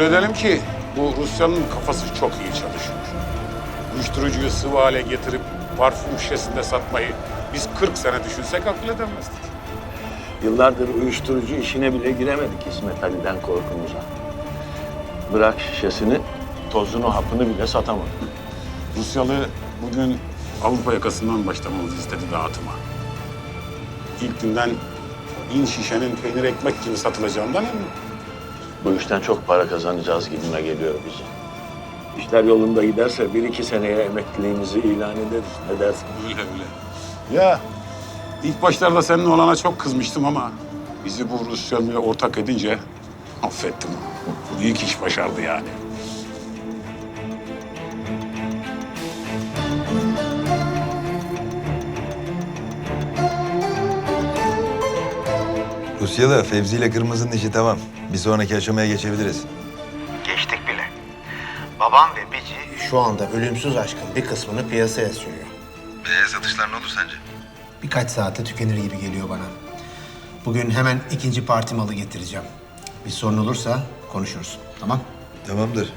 edelim ki bu Rusya'nın kafası çok iyi çalışıyor. Uyuşturucuyu sıvı hale getirip parfüm şişesinde satmayı biz 40 sene düşünsek akıl edemezdik. Yıllardır uyuşturucu işine bile giremedik İsmet Ali'den korkumuza. Bırak şişesini, tozunu, hapını bile satamadık. Rusyalı bugün Avrupa yakasından başlamamızı istedi dağıtıma. İlk günden bin şişenin peynir ekmek gibi satılacağından emin. Bu işten çok para kazanacağız gibime geliyor bize. İşler yolunda giderse bir iki seneye emekliliğimizi ilan ederiz. Ne dersin? Öyle öyle. Ya ilk başlarda senin olana çok kızmıştım ama bizi bu Rusyalı'ya ortak edince affettim. Büyük iş başardı yani. Rusyalı, Fevzi ile Kırmızı'nın işi tamam. Bir sonraki aşamaya geçebiliriz. Geçtik bile. Babam ve Bici şu anda ölümsüz aşkın bir kısmını piyasaya sürüyor. Ee, satışlar ne olur sence? Birkaç saate tükenir gibi geliyor bana. Bugün hemen ikinci parti malı getireceğim. Bir sorun olursa konuşuruz. Tamam? Tamamdır.